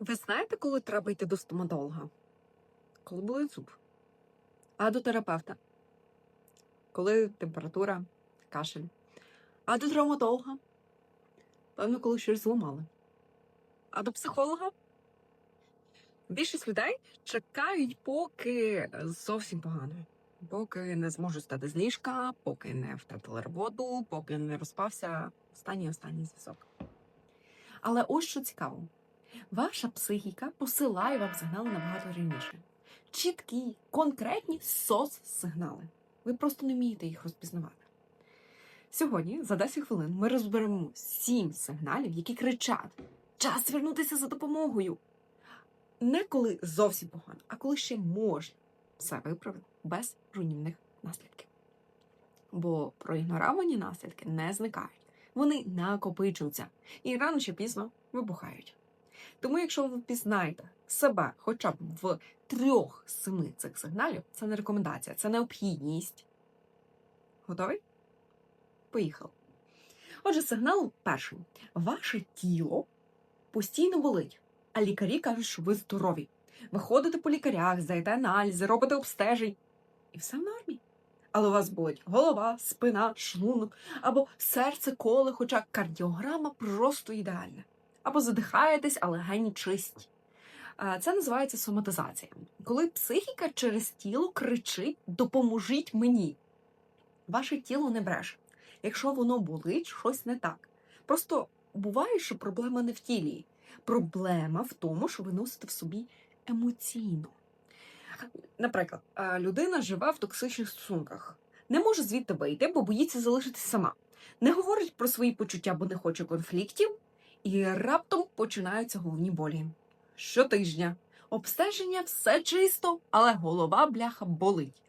Ви знаєте, коли треба йти до стоматолога? Коли болить зуб. А до терапевта? Коли температура, кашель. А до травматолога? Певно, коли щось зламали. А до психолога? Більшість людей чекають, поки зовсім погано. Поки не зможуть стати з ліжка, поки не втратили роботу, поки не розпався останній останній зв'язок. Але ось що цікаво. Ваша психіка посилає вам сигнали набагато раніше. Чіткі, конкретні сос-сигнали. Ви просто не вмієте їх розпізнавати. Сьогодні, за 10 хвилин, ми розберемо 7 сигналів, які кричать: час звернутися за допомогою. Не коли зовсім погано, а коли ще можна все виправити без руйнівних наслідків. Бо проігноровані наслідки не зникають. Вони накопичуються і рано чи пізно вибухають. Тому, якщо ви впізнаєте себе хоча б в трьох семи цих сигналів, це не рекомендація, це необхідність. Готовий? Поїхали. Отже, сигнал перший. Ваше тіло постійно болить, а лікарі кажуть, що ви здорові. Ви ходите по лікарях, здаєте аналізи, робите обстежень, і все в нормі. Але у вас болить голова, спина, шлунок або серце коле, хоча кардіограма просто ідеальна або задихаєтесь, але гені чисті. Це називається соматизація, коли психіка через тіло кричить Допоможіть мені. Ваше тіло не бреше. Якщо воно болить, щось не так. Просто буває, що проблема не в тілі. Проблема в тому, що ви носите в собі емоційно. Наприклад, людина живе в токсичних стосунках, не може звідти вийти, бо боїться залишитися сама. Не говорить про свої почуття, бо не хоче конфліктів, і раптом починаються головні болі. Щотижня. Обстеження все чисто, але голова бляха болить.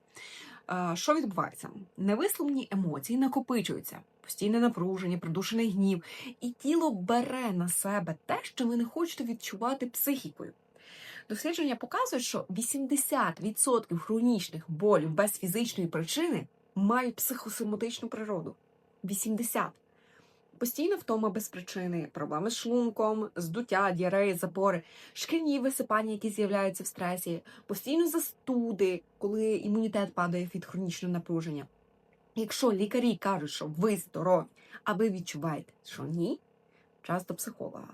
Що відбувається? Невисловлені емоції накопичуються, постійне напруження, придушений гнів, і тіло бере на себе те, що ви не хочете відчувати психікою. Дослідження показують, що 80% хронічних болів без фізичної причини мають психосоматичну природу. 80%. Постійна втома без причини, проблеми з шлунком, здуття, діареї, запори, шкільні висипання, які з'являються в стресі, постійно застуди, коли імунітет падає від хронічного напруження. Якщо лікарі кажуть, що ви здорові, а ви відчуваєте, що ні, час до психолога.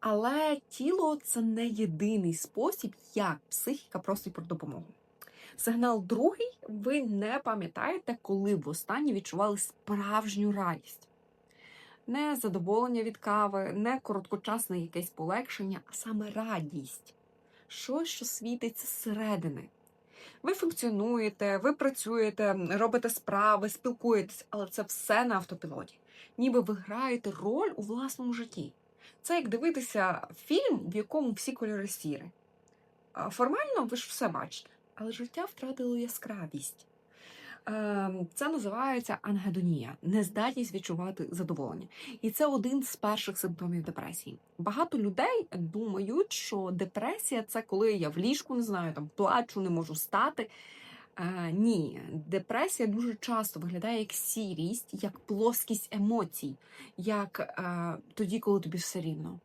Але тіло це не єдиний спосіб, як психіка просить про допомогу. Сигнал другий, ви не пам'ятаєте, коли востаннє відчували справжню радість не задоволення від кави, не короткочасне якесь полегшення, а саме радість. Щось, що світиться зсередини. Ви функціонуєте, ви працюєте, робите справи, спілкуєтесь, але це все на автопілоті. Ніби ви граєте роль у власному житті. Це як дивитися фільм, в якому всі кольори сірі. Формально ви ж все бачите, але життя втратило яскравість. Ем, це називається ангедонія, нездатність відчувати задоволення. І це один з перших симптомів депресії. Багато людей думають, що депресія це коли я в ліжку не знаю, там плачу, не можу стати. Е, ні, депресія дуже часто виглядає як сірість, як плоскість емоцій, як е, тоді, коли тобі все рівно.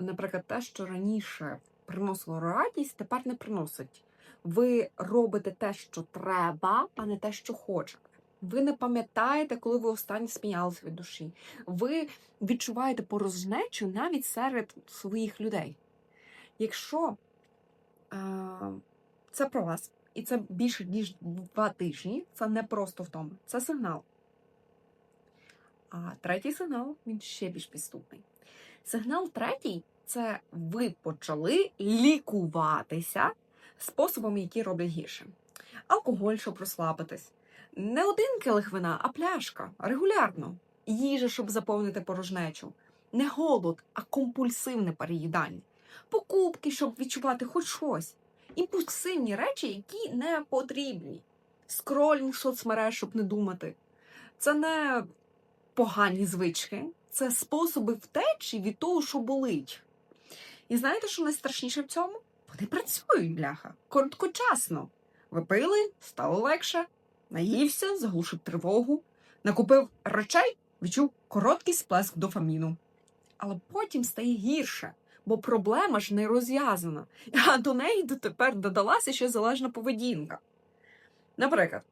Наприклад, те, що раніше приносило радість, тепер не приносить ви робите те, що треба, а не те, що хочете. Ви не пам'ятаєте, коли ви останнє сміялися від душі. Ви відчуваєте порожнечу навіть серед своїх людей. Якщо е, це про вас, і це більше ніж два тижні, це не просто втома, це сигнал. А третій сигнал він ще більш підступний. Сигнал третій це ви почали лікуватися способами, які роблять гірше. Алкоголь, щоб розслабитись. Не один келих вина, а пляшка регулярно. Їжа, щоб заповнити порожнечу. Не голод, а компульсивне переїдання. Покупки, щоб відчувати хоч щось. Імпульсивні речі, які не потрібні. Скролінг соцмереж, щоб не думати. Це не погані звички, це способи втечі від того, що болить. І знаєте, що найстрашніше в цьому? Вони працюють, бляха, короткочасно. Випили, стало легше, наївся, заглушив тривогу, накупив речей, відчув короткий сплеск дофаміну. Але потім стає гірше, бо проблема ж не розв'язана, а до неї дотепер додалася ще залежна поведінка. Наприклад,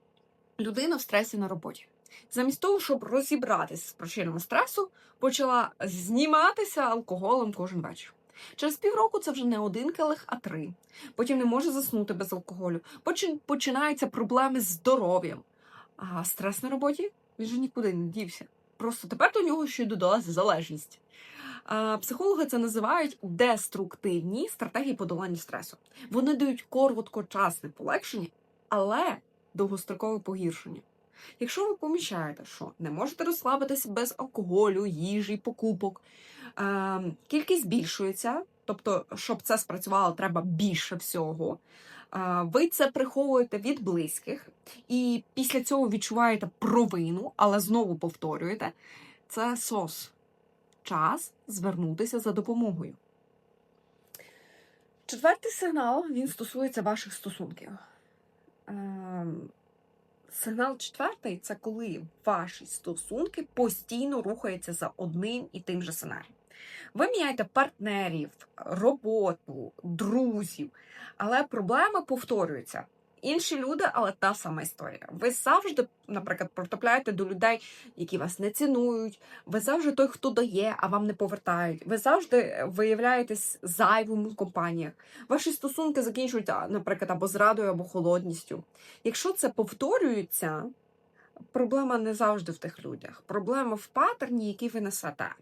людина в стресі на роботі. Замість того, щоб розібратися з причинами стресу, почала зніматися алкоголем кожен вечір. Через півроку це вже не один келих, а три. Потім не може заснути без алкоголю. Потім починаються проблеми з здоров'ям. А стрес на роботі він же нікуди не дівся. Просто тепер до нього ще й додалася залежність. Психологи це називають деструктивні стратегії подолання стресу. Вони дають короткочасне полегшення, але довгострокове погіршення. Якщо ви помічаєте, що не можете розслабитися без алкоголю, їжі, покупок, е, кількість збільшується, тобто, щоб це спрацювало, треба більше всього. Е, ви це приховуєте від близьких, і після цього відчуваєте провину, але знову повторюєте. Це сос. Час звернутися за допомогою. Четвертий сигнал він стосується ваших стосунків. Сигнал четвертий це коли ваші стосунки постійно рухаються за одним і тим же сценарієм. Ви міняєте партнерів, роботу, друзів, але проблеми повторюються. Інші люди, але та сама історія. Ви завжди, наприклад, протопляєте до людей, які вас не цінують. Ви завжди той, хто дає, а вам не повертають. Ви завжди виявляєтесь зайвим у компаніях. Ваші стосунки закінчуються, наприклад, або зрадою, або холодністю. Якщо це повторюється, проблема не завжди в тих людях. Проблема в паттерні, який ви несете.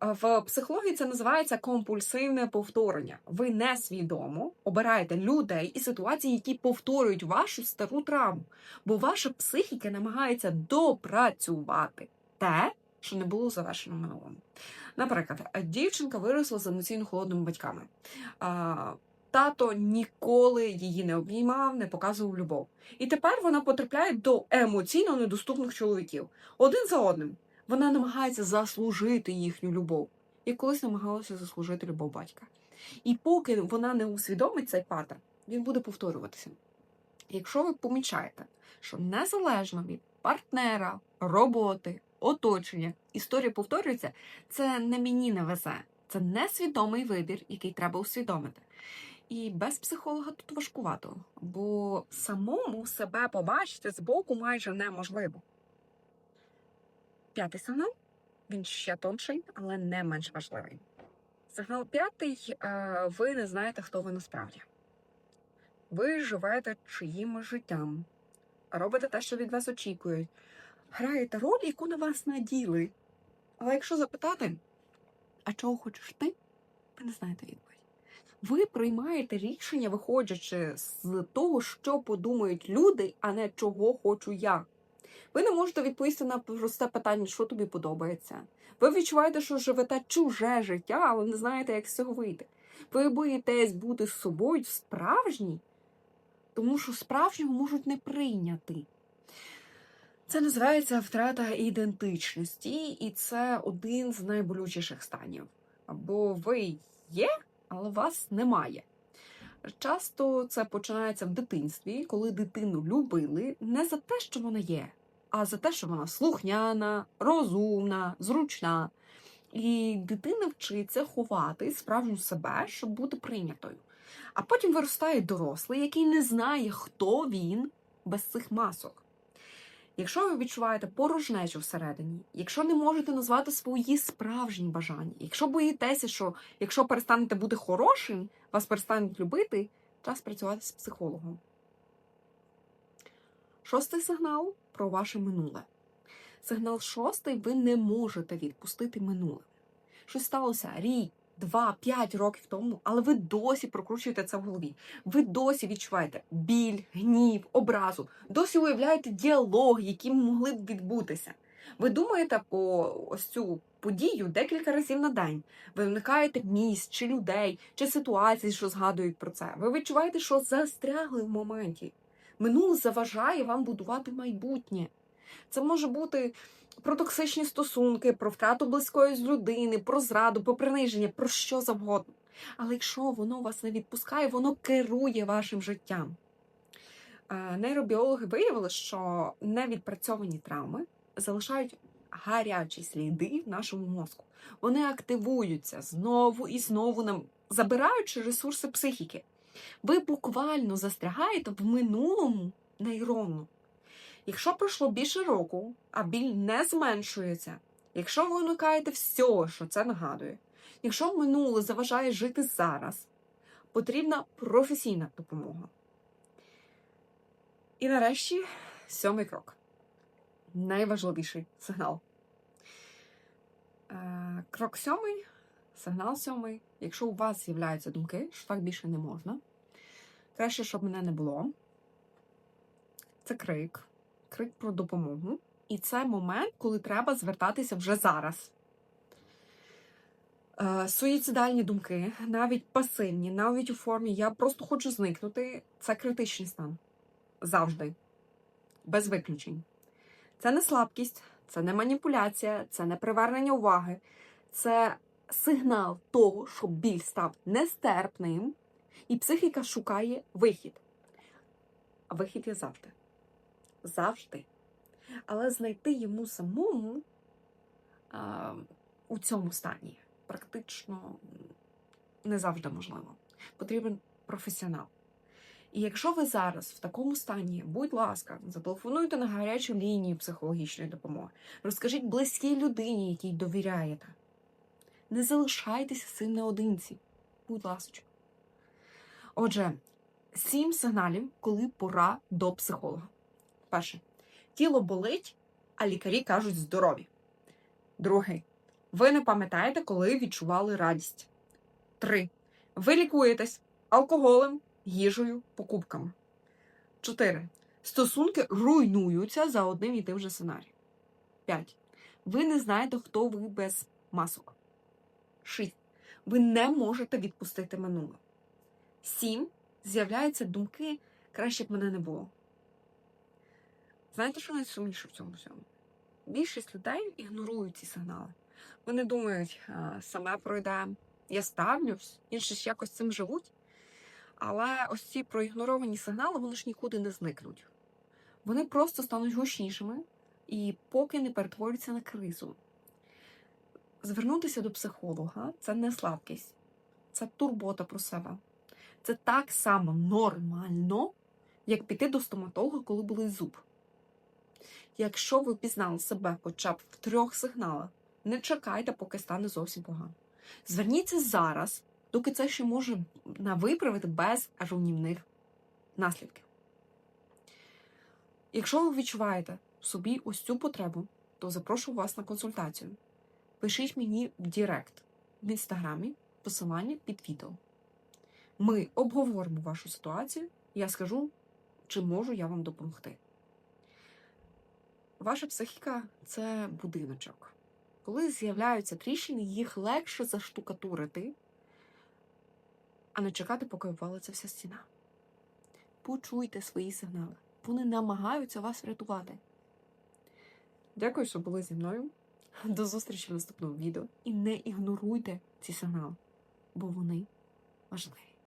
В психології це називається компульсивне повторення. Ви несвідомо обираєте людей і ситуації, які повторюють вашу стару травму, бо ваша психіка намагається допрацювати те, що не було завершено в минулому. Наприклад, дівчинка виросла з емоційно холодними батьками. Тато ніколи її не обіймав, не показував любов. І тепер вона потрапляє до емоційно недоступних чоловіків один за одним. Вона намагається заслужити їхню любов, як колись намагалася заслужити любов батька. І поки вона не усвідомить цей паттерн, він буде повторюватися. Якщо ви помічаєте, що незалежно від партнера, роботи, оточення, історія повторюється, це не мені не везе. Це несвідомий вибір, який треба усвідомити. І без психолога тут важкувато, бо самому себе побачити збоку майже неможливо. П'ятий сигнал він ще тонший, але не менш важливий. Сигнал п'ятий е, ви не знаєте, хто ви насправді. Ви живете чиїмось життям, робите те, що від вас очікують, граєте роль, яку на вас наділи. Але якщо запитати, а чого хочеш ти, ви не знаєте відповідь. Ви приймаєте рішення, виходячи з того, що подумають люди, а не чого хочу я. Ви не можете відповісти на просте питання, що тобі подобається. Ви відчуваєте, що живете чуже життя, але не знаєте, як з цього вийти. Ви боїтесь бути з собою справжній, тому що справжнього можуть не прийняти. Це називається втрата ідентичності, і це один з найболючіших станів. Бо ви є, але вас немає. Часто це починається в дитинстві, коли дитину любили не за те, що вона є, а за те, що вона слухняна, розумна, зручна. І дитина вчиться ховати справжню себе, щоб бути прийнятою. А потім виростає дорослий, який не знає, хто він без цих масок. Якщо ви відчуваєте порожнечу всередині, якщо не можете назвати свої справжні бажання, якщо боїтеся, що якщо перестанете бути хорошим, вас перестануть любити, час працювати з психологом. Шостий сигнал про ваше минуле. Сигнал шостий ви не можете відпустити минуле. Щось сталося рік, два, п'ять років тому, але ви досі прокручуєте це в голові. Ви досі відчуваєте біль, гнів, образу, досі уявляєте діалоги, які могли б відбутися. Ви думаєте по ось цю подію декілька разів на день. Ви вникаєте місць, чи людей, чи ситуацій, що згадують про це. Ви відчуваєте, що застрягли в моменті. Минуле заважає вам будувати майбутнє. Це може бути про токсичні стосунки, про втрату близької з людини, про зраду, про приниження, про що завгодно. Але якщо воно вас не відпускає, воно керує вашим життям. Е, Нейробіологи виявили, що невідпрацьовані травми залишають гарячі сліди в нашому мозку. Вони активуються знову і знову нам забираючи ресурси психіки. Ви буквально застрягаєте в минулому нейронну. Якщо пройшло більше року, а біль не зменшується, якщо ви уникаєте всього, що це нагадує, якщо минуле заважає жити зараз, потрібна професійна допомога. І нарешті сьомий крок. Найважливіший сигнал. Е, Крок сьомий, сигнал сьомий. Якщо у вас з'являються думки, що так більше не можна, краще, щоб мене не було. Це крик, крик про допомогу. І це момент, коли треба звертатися вже зараз. Е, Суїцидальні думки, навіть пасивні, навіть у формі я просто хочу зникнути. Це критичний стан. Завжди. Без виключень. Це не слабкість, це не маніпуляція, це не привернення уваги, це сигнал того, що біль став нестерпним, і психіка шукає вихід. А вихід є завжди. Завжди. Але знайти йому самому а, у цьому стані практично не завжди можливо. Потрібен професіонал. І якщо ви зараз в такому стані, будь ласка, зателефонуйте на гарячу лінію психологічної допомоги. Розкажіть близькій людині, якій довіряєте. Не залишайтеся цим наодинці. Будь ласка. Отже, сім сигналів, коли пора до психолога. Перше. Тіло болить, а лікарі кажуть здорові. Другий. Ви не пам'ятаєте, коли відчували радість. Три. Ви лікуєтесь алкоголем, їжею, покупками. 4. Стосунки руйнуються за одним і тим же сценарієм. 5. Ви не знаєте, хто ви без масок. 6. Ви не можете відпустити минуле. 7. З'являються думки, краще б мене не було. Знаєте, що найсумніше в цьому всьому? Більшість людей ігнорують ці сигнали. Вони думають, саме пройде, я ставлюсь, інші ж якось цим живуть. Але ось ці проігноровані сигнали, вони ж нікуди не зникнуть. Вони просто стануть гучнішими і поки не перетворюються на кризу. Звернутися до психолога це не слабкість, це турбота про себе. Це так само нормально, як піти до стоматолога, коли болить зуб. Якщо ви пізнали себе хоча б в трьох сигналах, не чекайте, поки стане зовсім погано. Зверніться зараз, доки це ще може виправити без руйнівних наслідків. Якщо ви відчуваєте собі ось цю потребу, то запрошую вас на консультацію. Пишіть мені в Директ в інстаграмі посилання під відео. Ми обговоримо вашу ситуацію, я скажу, чи можу я вам допомогти. Ваша психіка це будиночок. Коли з'являються тріщини, їх легше заштукатурити, а не чекати, поки обвалиться вся стіна. Почуйте свої сигнали. Вони намагаються вас врятувати. Дякую, що були зі мною. До зустрічі в наступному відео. І не ігноруйте ці сигнали, бо вони важливі.